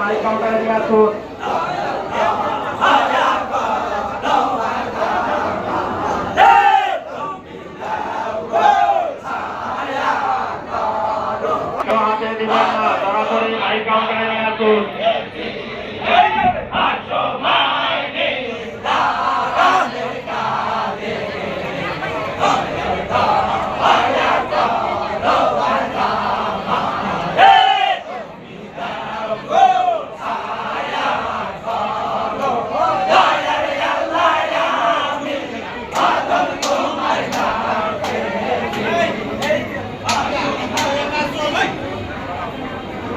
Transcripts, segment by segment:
Mic কাউন্টারে নিয়ে আসুন সরাসরি মাইক কাউন্টারে নিয়ে আসুন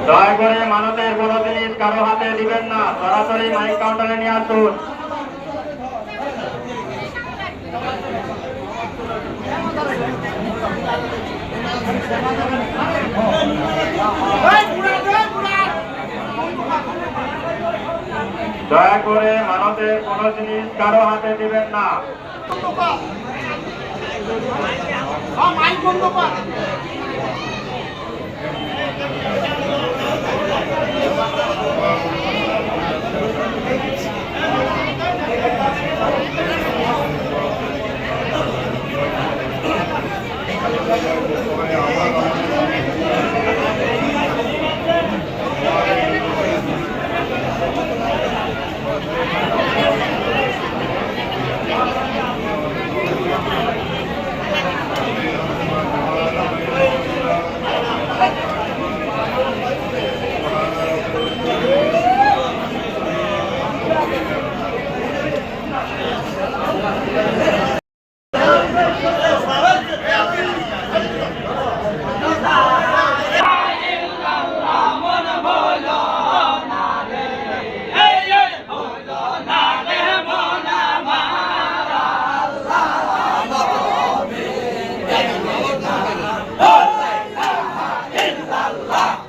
দয়া করে মানতের কোনো জিনিস কারও হাতে দিবেন না। সরাসরি মাইক কাউন্টারে নিয়ে আসুন। দয়া করে মানতের কোনো জিনিস কারও হাতে দিবেন না। Allah.